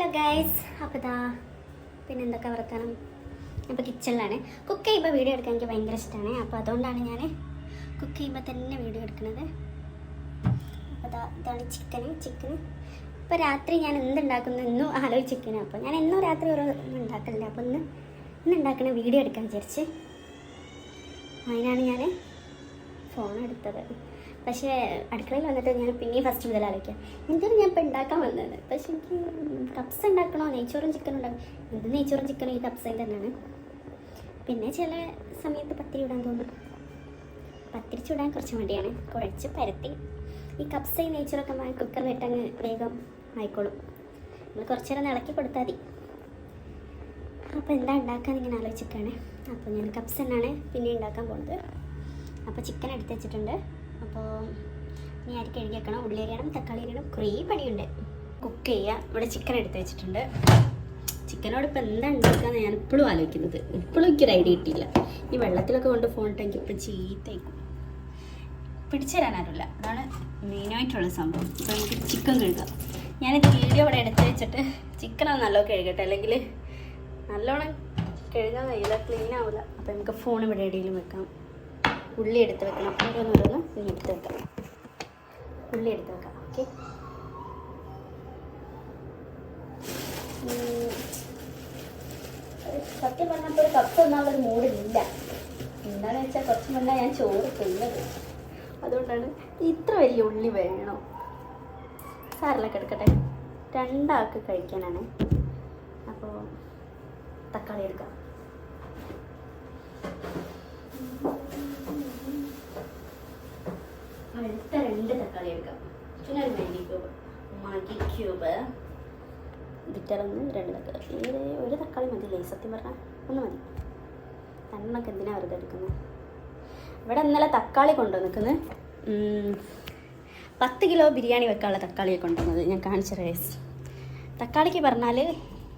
Hello guys അപ്പോൾ ഇതാ പിന്നെ എന്തൊക്കെ വർത്താനം? ഇപ്പോൾ കിച്ചണിലാണ്. കുക്ക് ചെയ്യുമ്പോൾ വീഡിയോ എടുക്കാൻ എനിക്ക് ഭയങ്കര ഇഷ്ടമാണ് അപ്പോൾ അതുകൊണ്ടാണ് ഞാൻ കുക്ക് ചെയ്യുമ്പോൾ തന്നെ വീഡിയോ എടുക്കുന്നത്. അപ്പോൾ ഇതാ ഇതാണ് ചിക്കന് ചിക്കൻ ഇപ്പോൾ രാത്രി ഞാൻ എന്തുണ്ടാക്കുന്നു എന്നും ആലോചിച്ചിരിക്കണം അപ്പോൾ ഞാൻ എന്നും രാത്രി ഓരോ ഉണ്ടാക്കലില്ല. അപ്പോൾ ഇന്ന് ഇന്ന് ഉണ്ടാക്കുന്ന വീഡിയോ എടുക്കാൻ വിചാരിച്ച് അതിനാണ് ഞാൻ ഫോൺ എടുത്തത്. പക്ഷേ അടുക്കളയിൽ വന്നിട്ട് ഞാൻ പിന്നെയും ഫസ്റ്റ് മുതൽ ആലോചിക്കാം എന്തായാലും ഞാൻ ഇപ്പം ഉണ്ടാക്കാൻ വന്നത്? പക്ഷേ എനിക്ക് കപ്സ് ഉണ്ടാക്കണോ നെയ്ച്ചോറും ചിക്കനും ഉണ്ടാക്കണം. ഇത് നെയ്ച്ചോറും ചിക്കനും ഈ കപ്സയും തന്നെയാണ്. പിന്നെ ചില സമയത്ത് പത്തിരി ഇടാൻ തോന്നും. പത്തിരി ചൂടാൻ കുറച്ച് മടിയാണ്. കുഴച്ച് പരത്തി ഈ കപ്സയും നെയ്ച്ചോറൊക്കെ കുക്കറിലിട്ടങ്ങ് വേഗം ആയിക്കോളും. നമ്മൾ കുറച്ച് നേരം ഇളക്കി കൊടുത്താൽ മതി. അപ്പോൾ എന്താ ഉണ്ടാക്കാൻ ഇങ്ങനെ ആലോചിച്ചിട്ടാണ് അപ്പോൾ ഞാൻ കപ്സ് തന്നെയാണ് പിന്നെ ഉണ്ടാക്കാൻ പോകുന്നത് അപ്പോൾ ചിക്കൻ എടുത്ത് വെച്ചിട്ടുണ്ട്. അപ്പോൾ ഇനി അരി കഴുകി വെക്കണം? ഉള്ളി അരിയണം തക്കാളി അരിയണം കുറേ പണിയുണ്ട്. കുക്ക് ചെയ്യുക ഇവിടെ ചിക്കൻ എടുത്ത് വെച്ചിട്ടുണ്ട്. ചിക്കനോട് ഇപ്പോൾ എന്താ ഉണ്ടാക്കാന്ന് ഞാൻ ഇപ്പോഴും ആലോചിക്കുന്നത്. ഇപ്പോഴും എനിക്കൊരു ഐഡിയ കിട്ടിയില്ല. ഈ വെള്ളത്തിലൊക്കെ കൊണ്ട് പോകണ്ടെങ്കിൽ ഇപ്പം ചീത്തയ്ക്കും പിടിച്ചു തരാൻ ആരുമില്ല അതാണ് മെയിനായിട്ടുള്ള സംഭവം. ഇപ്പോൾ എനിക്ക് ചിക്കൻ കഴുകാം. ഞാൻ വീഡിയോ ഇവിടെ എടുത്ത് വെച്ചിട്ട് ചിക്കൻ ഒന്ന് നല്ലോണം കഴുകട്ടെ. അല്ലെങ്കിൽ നല്ലോണം കഴുകാൻ കഴിയില്ല ക്ലീൻ ആവില്ല അപ്പോൾ നമുക്ക് ഫോൺ ഇവിടെ എവിടെയെങ്കിലും വെക്കാം. ഉള്ളി എടുത്ത് വെക്കണം. ഓരോന്നോരോന്ന് ഇനി എടുത്ത് വെക്കാം. ഉള്ളി എടുത്ത് വെക്കാം. ഓക്കെ സത്യം പറഞ്ഞപ്പോൾ ഒരു കപ്പ് ഒന്നാമൊരു മൂടില്ല എന്താണെന്ന് വെച്ചാൽ കുറച്ച് മുന്നേ ഞാൻ ചോറ് തിന്നത്. അതുകൊണ്ടാണ് ഇത്ര വലിയ ഉള്ളി വേണം. സാറിലൊക്കെ എടുക്കട്ടെ. രണ്ടാൾക്ക് കഴിക്കാനാണ്. അപ്പോൾ തക്കാളി എടുക്കാം അടുത്ത തക്കാളി എടുക്കാം ഒരു മാഗി ക്യൂബ് വിറ്ററൊന്ന് രണ്ട് തക്കാളി. ഒരു തക്കാളി മതിയില്ലേ സത്യം പറഞ്ഞാൽ ഒന്ന് മതി. രണ്ടൊക്കെ എന്തിനാ വെറുതെ എടുക്കുന്നത് ഇവിടെ ഇന്നലെ തക്കാളി കൊണ്ടുവന്നിക്കുന്നത് പത്ത് കിലോ ബിരിയാണി വെക്കാനുള്ള തക്കാളിയെ കൊണ്ടുവന്നത്. ഞാൻ കാണിച്ചു റേസ് തക്കാളിക്ക് പറഞ്ഞാൽ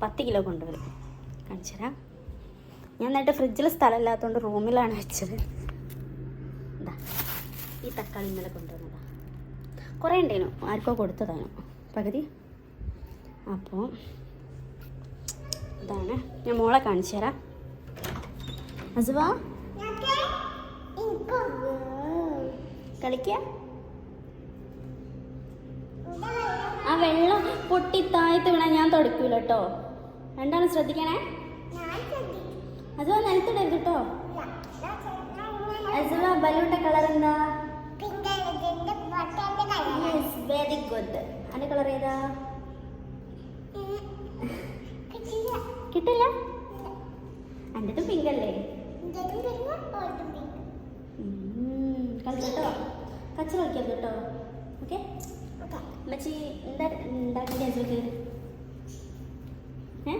പത്ത് കിലോ കൊണ്ടുവരും. കാണിച്ചു ഞാൻ എന്നിട്ട് ഫ്രിഡ്ജിൽ സ്ഥലമില്ലാത്തതുകൊണ്ട് റൂമിലാണ് വെച്ചത്. ഈ തക്കാളി ഇന്നലെ കൊണ്ടുവന്നതാ. കുറേ ഉണ്ടേനു. ആർക്കോ കൊടുത്തതാണ്. പകുതി. അപ്പോൾ ഇതാണ്. ഞാൻ മോളെ കാണിച്ചു തരാം. അസുവാ? കളിക്ക. ആ വെള്ളം പൊട്ടി താഴത്ത് വീണാ ഞാൻ തുടക്കൂല കേട്ടോ രണ്ടാളും ശ്രദ്ധിക്കണേ. അസുവ നിലത്തിടരുത് കേട്ടോ അസുവ ബലൂണിന്റെ കളർ എന്താ? വെരി ഗുഡ് അതിന്റെ കളർ ഏതാ? കിട്ടില്ല? എന്റെ പിങ്ക് അല്ലേ? ഉം, കച്ച കളിക്കാം കേട്ടോ. ഓക്കെ മച്ചി എന്താ ഉണ്ടാക്കി അസുഖക്ക് ഏ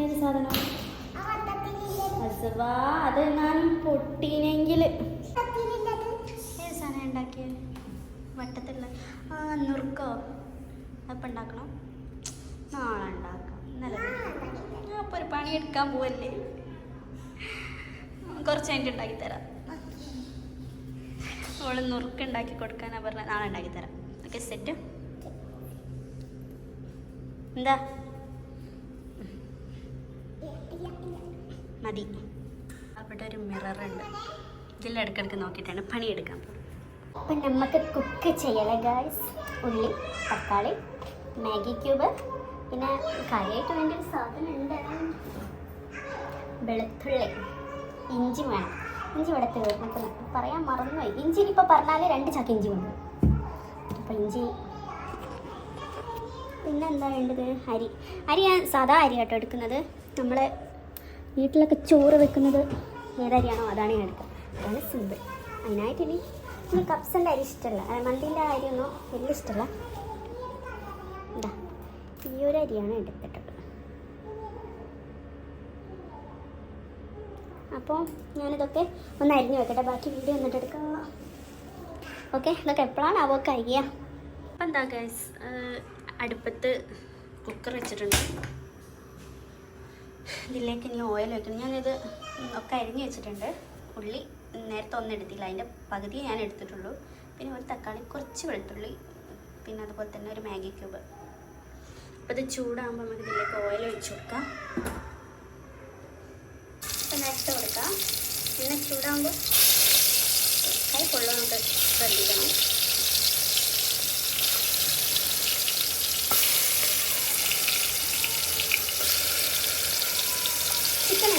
ഏത് സാധനം അസുവാ അത് ഞാൻ പൊട്ടീനെങ്കിൽ സാധനം ഉണ്ടാക്കിയത്. വട്ടത്തിലുള്ള ആ നുറുക്കോ? അപ്പം ഉണ്ടാക്കണം? നാളെ ഉണ്ടാക്കാം. നല്ലത് അപ്പം ഒരു പണി എടുക്കാൻ പോവല്ലേ. കുറച്ച് കഴിഞ്ഞിട്ട് ഉണ്ടാക്കി തരാം ഓൾ നുറുക്ക് ഉണ്ടാക്കി കൊടുക്കാനാ പറഞ്ഞ നാളെ ഉണ്ടാക്കി തരാം ഓക്കെ സെറ്റ്. എന്താ? മതി. അവിടെ ഒരു മിററുണ്ട് ഇതിൽ ഇടയ്ക്കിടയ്ക്ക് നോക്കിയിട്ടാണ് പണിയെടുക്കാൻ അപ്പം നമുക്ക് കുക്ക് ചെയ്യല ഗായ്സ് ഉള്ളി തക്കാളി മാഗി ക്യൂബ് പിന്നെ കറിയായിട്ട് വേണ്ട ഒരു സാധനം ഉണ്ട്. വെളുത്തുള്ളി ഇഞ്ചി വേണം. ഇഞ്ചി ഇവിടെ തീർന്നിട്ട് പറയാൻ മറന്നുപോയി. ഇഞ്ചി ഇനിയിപ്പോൾ പറഞ്ഞാൽ രണ്ട് ചക്ക ഇഞ്ചി ഉണ്ട് അപ്പം ഇഞ്ചി. പിന്നെ എന്താ വേണ്ടത്? അരി. അരി ഞാൻ സാധാ അരി കേട്ടോ എടുക്കുന്നത്. നമ്മൾ വീട്ടിലൊക്കെ ചോറ് വെക്കുന്നത് ഏതരിയാണോ അതാണ് ഞാൻ എടുക്കുക അതാണ് സിമ്പിൾ അതിനായിട്ട് ഇനി ഇനി കപ്സിന്റെ അരി ഇഷ്ടമല്ല മന്തിന്റെ അരിയൊന്നും വലിയ ഇഷ്ടമല്ല. എന്താ ഈ ഒരു അരിയാണ് എടുത്തിട്ടുള്ളത്. അപ്പോൾ ഞാനിതൊക്കെ ഒന്ന് അരിഞ്ഞു വെക്കട്ടെ. ബാക്കി വീഡിയോ എന്നിട്ട് എടുക്കാം. ഓക്കെ ഇതൊക്കെ എപ്പോഴാണ് അവർക്ക് അരിയുക അപ്പം എന്താ ഗൈസ് അടുപ്പത്ത് കുക്കർ വെച്ചിട്ടുണ്ട്. ഇതിലേക്ക് ഇനി ഓയിൽ വെക്കണം ഞാനിത് ഒക്കെ അരിഞ്ഞ് വെച്ചിട്ടുണ്ട്. ഉള്ളി നേരത്തെ ഒന്നും എടുത്തില്ല. അതിന്റെ പകുതി ഞാൻ എടുത്തിട്ടുള്ളൂ. പിന്നെ ഒരു തക്കാളി കുറച്ച് വെളുത്തുള്ളി പിന്നെ അതുപോലെ തന്നെ ഒരു മാഗി ക്യൂബ്. അപ്പോൾ ഇത് ചൂടാകുമ്പോൾ നമുക്ക് ഇതിലേക്ക് ഓയിൽ ഒഴിച്ച് കൊടുക്കാം. അപ്പം നേരത്തെ കൊടുക്കാം. പിന്നെ ചൂടാകുമ്പോൾ കൈ കൊള്ളുക നമുക്ക് ശ്രദ്ധിക്കണം ചിക്കൻ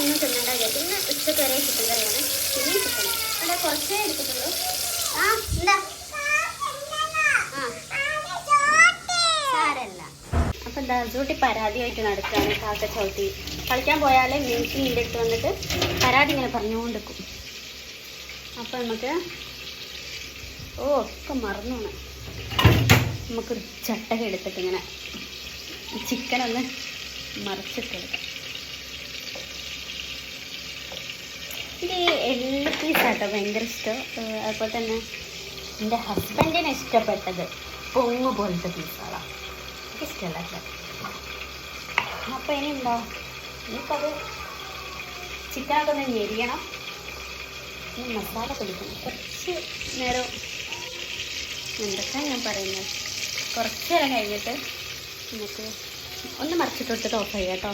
വിചാരിച്ചു ഇന്ന് ഉച്ചയ്ക്ക് വരെ ചിക്കൻ കറിയാണ്. പിന്നെ ചിക്കൻ അവിടെ കുറച്ചേ എടുത്തിട്ടുള്ളൂ. ആ എന്താ? സാരല്ല. അപ്പം എന്താ സൂട്ടി പരാതിയായിട്ട് നടക്കുകയാണ് കാക്ക ചവിട്ടി കളിക്കാൻ പോയാലേ മ്യൂസിക് നിന്റെ അടുത്ത് വന്നിട്ട് പരാതി ഇങ്ങനെ പറഞ്ഞുകൊണ്ടിരിക്കും. അപ്പം നമുക്ക് ഓ ഒക്കെ മറന്നു. നമുക്കൊരു ചട്ടക എടുത്തിട്ട് ഇങ്ങനെ ചിക്കൻ ഒന്ന് മറിച്ചിട്ടെടുക്കാം എനിക്ക് എല്ലാ പീസാട്ടോ ഭയങ്കര ഇഷ്ടം. അതുപോലെ തന്നെ എന്റെ ഹസ്ബൻഡിന് ഇഷ്ടപ്പെട്ടത് പൊങ്ങ് പോലത്തെ പീസുകളാണ് എനിക്ക് ഇഷ്ടമല്ല അപ്പോൾ ഇനി ഉണ്ടോ ഇനിയിപ്പത് ചിക്കനൊക്കെ ഒന്ന് ഞെരിയണം. ഇനി മസാല കൊടുക്കണം കുറച്ച് നേരം എന്തൊക്കെയാണ് ഞാൻ പറയുന്നത്. കുറച്ച് നേരം കഴിഞ്ഞിട്ട് നമുക്ക് ഒന്ന് മറിച്ചിട്ട് കൊടുത്തിട്ട് ഓഫ് ചെയ്യാം കേട്ടോ.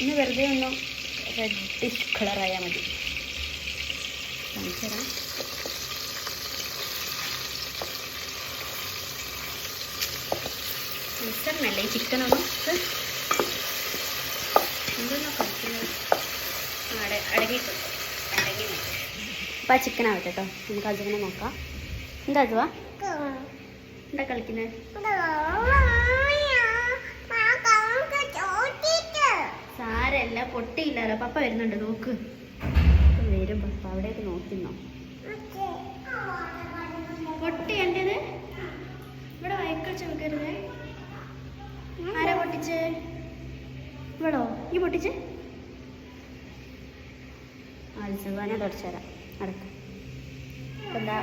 ഇന്ന് വെറുതെ ഒന്ന് റെഡിഷ് കളറായാൽ മതി. കാണിച്ചു തരാം മിക്സറിനല്ല ഈ ചിക്കനൊന്നും എന്തൊന്നാ കളിക്കുന്നത് അടങ്ങിയിട്ടുണ്ട്. അടങ്ങിയിട്ട് അടങ്ങി അപ്പം ആ ചിക്കൻ ആവട്ടെ കേട്ടോ നമുക്ക് അജുവിനെ നോക്കാം. എന്താ അജുവാ എന്താ കളിക്കുന്നത് സാരല്ല പൊട്ടിയില്ലല്ലോ. പപ്പ വരുന്നുണ്ട് നോക്ക്. വരും പപ്പ അവിടെയൊക്കെ നോക്കുന്നോ. പൊട്ടി എന്റെത് ഇവിടെ വയക്കൽ ചുമക്കരുത് ആരാ പൊട്ടിച്ച്? ഇവിടോ? ഈ പൊട്ടിച്ച്? അൽസുബാനെ തുടച്ചുതരാം എന്താ?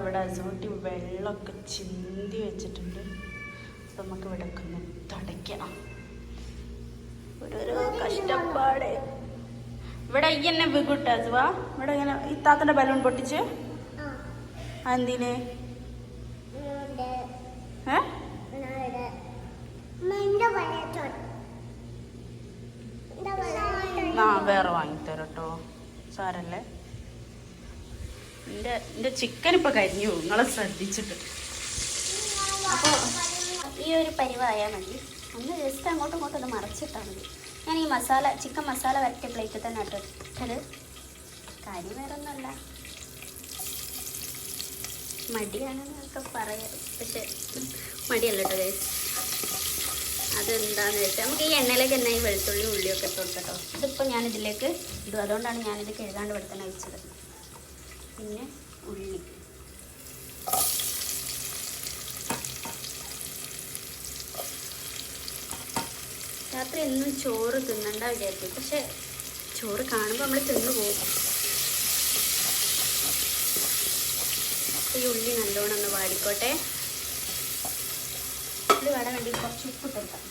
അവിടെ വെള്ളമൊക്കെ ചിന്തി വെച്ചിട്ടുണ്ട്. അപ്പം നമുക്ക് ഇവിടെ ഒന്ന് തുടയ്ക്കണം ഇവിടെ ഈ എന്നെ അസുവാ ഇവിടെ ഇങ്ങനെ ഈ താത്തന്റെ ബലൂൺ പൊട്ടിച്ച്. എന്തിന്? ആ വേറെ വാങ്ങിത്തരട്ടോ. സാരല്ലേ? എന്റെ എന്റെ ചിക്കൻ ഇപ്പം കരിഞ്ഞു നിങ്ങളെ ശ്രദ്ധിച്ചിട്ട്. അപ്പോൾ ഈ ഒരു പരിവായാൽ മതി. ഒന്ന് ജസ്റ്റ് അങ്ങോട്ടും ഇങ്ങോട്ടും ഒന്ന് മറിച്ചിട്ടാൽ മതി. ഞാൻ ഈ മസാല ചിക്കൻ മസാല വരട്ടിയ പ്ലേറ്റിൽ തന്നെ ഇട്ടിട്ടത് കാര്യം വേറെ ഒന്നുമല്ല മടിയാണെന്നൊക്കെ പറയാം പക്ഷെ മടിയല്ല കേട്ടോ ഗൈസ് അതെന്താന്ന് വെച്ചാൽ നമുക്ക് ഈ എണ്ണയിലേക്ക് തന്നെ ഈ വെളുത്തുള്ളി ഉള്ളിയൊക്കെ കൊടുക്കട്ടോ ഇതിപ്പോൾ ഞാൻ ഇതിലേക്ക് ഇടും. അതുകൊണ്ടാണ് ഞാനിത് കഴുകാണ്ട് ഇവിടെ തന്നെ വെച്ചത് പിന്നെ ഉള്ളി. രാത്രി എന്നും ചോറ് തിന്നണ്ട വിചാരിക്കും പക്ഷെ ചോറ് കാണുമ്പോൾ നമ്മൾ തിന്നു പോകും ഈ ഉള്ളി നല്ലോണം ഒന്ന് വാടിക്കോട്ടെ. ഉള്ളി വാടാൻ വേണ്ടി കുറച്ച് ഉപ്പ് കൊടുക്കാം.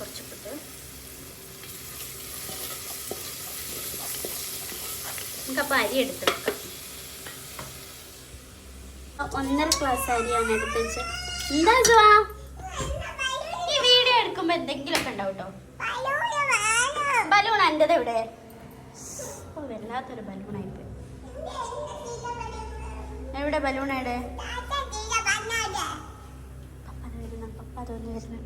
കുറച്ച് ഉപ്പിട്ട് നമുക്കപ്പോൾ അരി എടുത്ത് വെക്കാം. ഒന്നര ക്ലാസ് അരിയാണ് എടുപ്പിച്ച്? എന്താ ജുവാ? ഈ വീഡിയോ എടുക്കുമ്പോ എന്തെങ്കിലുമൊക്കെ ഉണ്ടാവും കേട്ടോ ബലൂൺ എന്റെത് ഇവിടെ ഓ വല്ലാത്തൊരു ബലൂണായി പോയി. എവിടെ ബലൂൺ എവിടെ? പപ്പ വരുന്നു പപ്പ അതൊന്ന് വരുന്നു.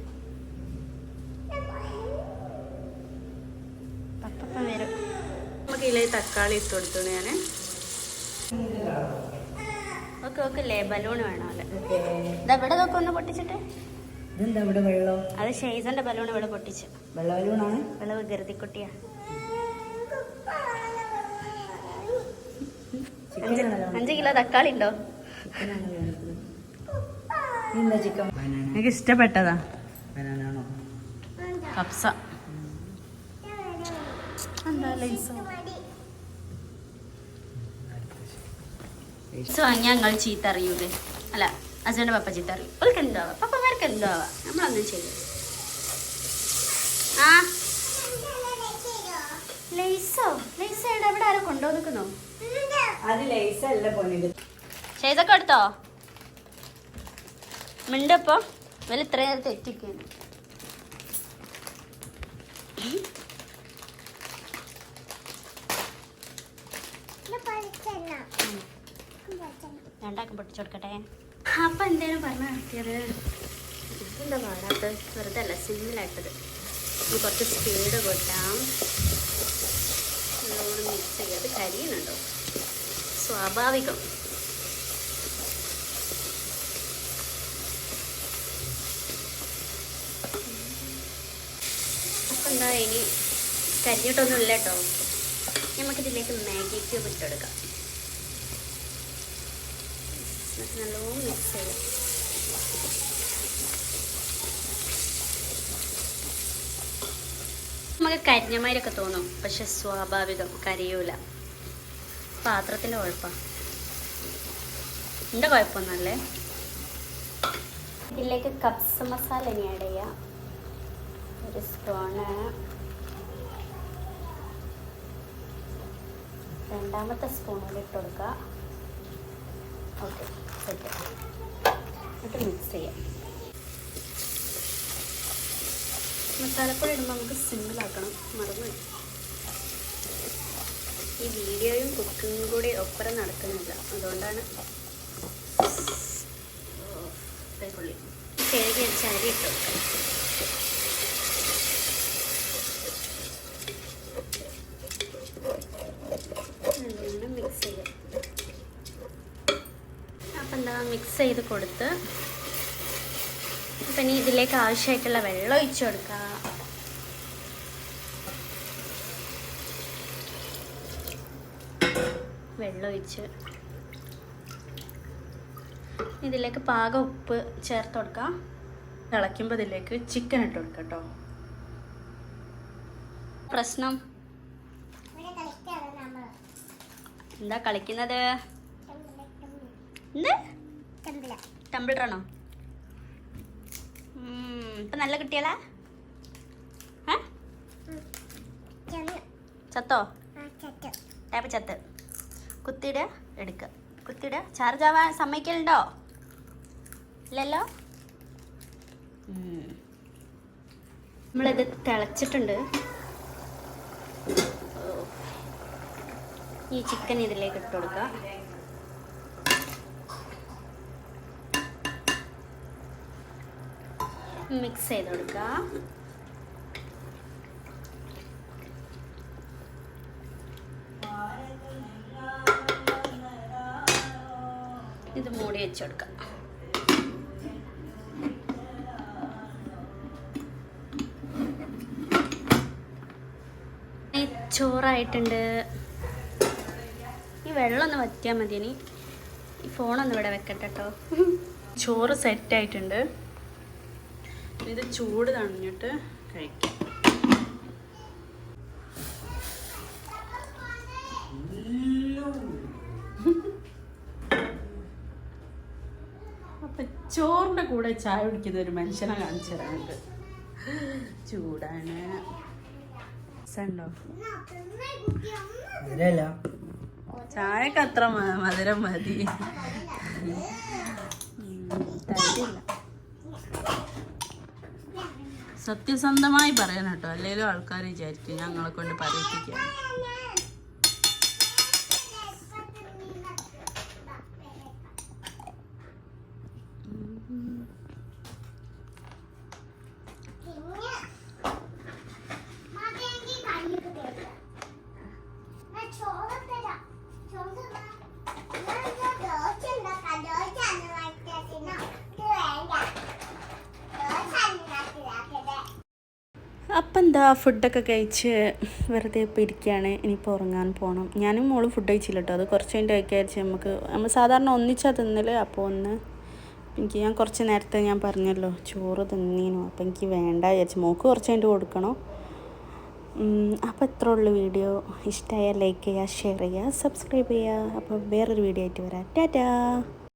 പപ്പ വരും. നമുക്ക് ഇതിലെ തക്കാളി ഇട്ട് കൊടുത്തു ഞാൻ ഓക്കെ ഓക്കെ അല്ലേ? ബലൂൺ വേണമല്ലേ ഇതാ ഇവിടെ നോക്കെ ഒന്ന് പൊട്ടിച്ചിട്ട്. ഇതെന്താ ഇവിടെ വെള്ളം? അത് ഷെയ്സന്റെ ബലൂൺ ഇവിടെ പൊട്ടിച്ചു. വെള്ള ബലൂണാണ് വെള്ള വികൃതിക്കുട്ടിയാ. അഞ്ച് കിലോ തക്കാളി ഉണ്ടോ? എനിക്ക് ഇഷ്ടപ്പെട്ടതാ? കപ്സ എന്താ ലൈസോ ലൈസ് വാങ്ങിയാൽ ഞങ്ങൾ ചീത്ത അറിയൂലേ? അല്ല അച്ഛന്റെ പപ്പ ചീത്ത അറിയും. അവർക്ക് എന്തോ ആവാം പപ്പമാർക്ക് എന്തോ ആവാം നമ്മളൊന്നും ആ? ലൈസോ ലൈസ എവിടെ? ആരോ കൊണ്ടുവന്നിക്കുന്നോ അത് ലേസ് അല്ല ചെയ്തൊക്കെ എടുത്തോ? മിണ്ടപ്പോ? ഇവൽ ഇത്രയും നേരത്തെ തെറ്റിക്കുന്നു രണ്ടാക്കും പൊട്ടിച്ചു കൊടുക്കട്ടെ? അപ്പൊ എന്തേലും പറഞ്ഞു നടത്തിയത്? ഇതെന്താ പാടാത്ത? വെറുതെ അല്ല സിമ്മിലായിട്ടത് ഇനി കുറച്ച് സ്പീഡ് കൊട്ടാം. നല്ലോണം മിക്സ് ചെയ്യാതെ കരിയുന്നുണ്ടോ? സ്വാഭാവികം. അപ്പം എന്താ ഇനി കരിഞ്ഞിട്ടൊന്നുമില്ല കേട്ടോ. നമുക്കിതിലേക്ക് മാഗി ക്യൂബ് ഇട്ടെടുക്കാം നല്ലോണം മിക്സ് ചെയ്യാം. നമുക്ക് കരിഞ്ഞമാരൊക്കെ തോന്നും പക്ഷെ സ്വാഭാവികം കരിയൂല. പാത്രത്തിന്റെ കുഴപ്പം. എന്റെ കുഴപ്പമൊന്നുമല്ലേ? ഇതിലേക്ക് കപ്സ് മസാല ഇനി ആഡ് ചെയ്യാം. ഒരു സ്പൂണ് രണ്ടാമത്തെ സ്പൂണിൽ ഇട്ട് കൊടുക്കുക. ഓക്കെ എന്നിട്ട് മിക്സ് ചെയ്യാം മസാലപ്പൊടി ഇടുമ്പോൾ നമുക്ക് സിമ്പിളാക്കണം മറന്നു. ഈ വീഡിയോയും കുക്കിങ്ങും കൂടി ഒപ്പരം നടക്കുന്നില്ല അതുകൊണ്ടാണ് ഓ, ദേ പുള്ളി. കഴുകി അരി ഇട്ട് നല്ലോണം മിക്സ് ചെയ്യാം അപ്പം എന്താ മിക്സ് ചെയ്ത് കൊടുത്ത് അപ്പം ഇനി ഇതിലേക്ക് ആവശ്യമായിട്ടുള്ള വെള്ളം ഒഴിച്ചു കൊടുക്കുക വെള്ളമൊഴിച്ച് ഇതിലേക്ക് പാക ഉപ്പ് ചേർത്ത് കൊടുക്കാം. തിളയ്ക്കുമ്പോൾ ഇതിലേക്ക് ചിക്കൻ ഇട്ട് കൊടുക്കാം കേട്ടോ പ്രശ്നം? എന്താ കളിക്കുന്നത്? എന്ത്? ടംബിളറാണോ ഇപ്പൊ നല്ല കിട്ടിയാലാ? ചത്തോ? ടാപ്പ് ചത്ത്. കുത്തിയിട എടുക്കുക കുത്തിയിട. ചാർജ് ആവാൻ സമ്മതിക്കലുണ്ടോ? ഇല്ലല്ലോ. നമ്മളിത് തിളച്ചിട്ടുണ്ട്. ഈ ചിക്കൻ ഇതിലേക്ക് ഇട്ട് കൊടുക്കുക മിക്സ് ചെയ്ത് കൊടുക്കുക ഇത് മൂടി വെച്ച് കൊടുക്കാം ഈ ചോറായിട്ടുണ്ട്. ഈ വെള്ളം ഒന്ന് വറ്റിയാൽ മതി ഇനി ഈ ഫോണൊന്ന് ഇവിടെ വെക്കട്ടെ കേട്ടോ ചോറ് സെറ്റായിട്ടുണ്ട് ഇത് ചൂട് തണിഞ്ഞിട്ട് കഴിക്കാം. അപ്പൊ ചോറിന്റെ കൂടെ ചായ കുടിക്കുന്ന ഒരു മനുഷ്യനെ കാണിച്ചു തരാനുണ്ട് ചൂടാണ്. സണ്ടോ ചായക്ക് അത്ര മധുരം മതി. തരില്ല. സത്യസന്ധമായി പറയണം കേട്ടോ. അല്ലെങ്കിലും ആൾക്കാർ വിചാരിക്കും ഞങ്ങളെ കൊണ്ട് പറയിപ്പിക്കുക അപ്പം എന്താ ഫുഡൊക്കെ കഴിച്ച് വെറുതെ ഇപ്പോൾ ഇരിക്കുകയാണ് ഇനിയിപ്പോൾ ഉറങ്ങാൻ പോകണം ഞാനും മോൾ ഫുഡ് കഴിച്ചില്ല കേട്ടോ അത് കുറച്ച് കഴിഞ്ഞിട്ട് കഴിക്കാരിച്ച് നമുക്ക് നമ്മൾ സാധാരണ ഒന്നിച്ചാൽ തിന്നൽ അപ്പോൾ ഒന്ന് എനിക്ക് ഞാൻ കുറച്ച് നേരത്തെ ഞാൻ പറഞ്ഞല്ലോ ചോറ് തിന്നീനു. അപ്പോൾ എനിക്ക് വേണ്ട വിചാരിച്ചു മോക്ക് കുറച്ച് കഴിഞ്ഞിട്ട് കൊടുക്കണം. അപ്പോൾ ഇത്ര ഉള്ളു വീഡിയോ. ഇഷ്ടമായ ലൈക്ക് ചെയ്യുക ഷെയർ ചെയ്യുക സബ്സ്ക്രൈബ് ചെയ്യുക. അപ്പോൾ വേറൊരു വീഡിയോ ആയിട്ട് വരാം. ടാറ്റാ!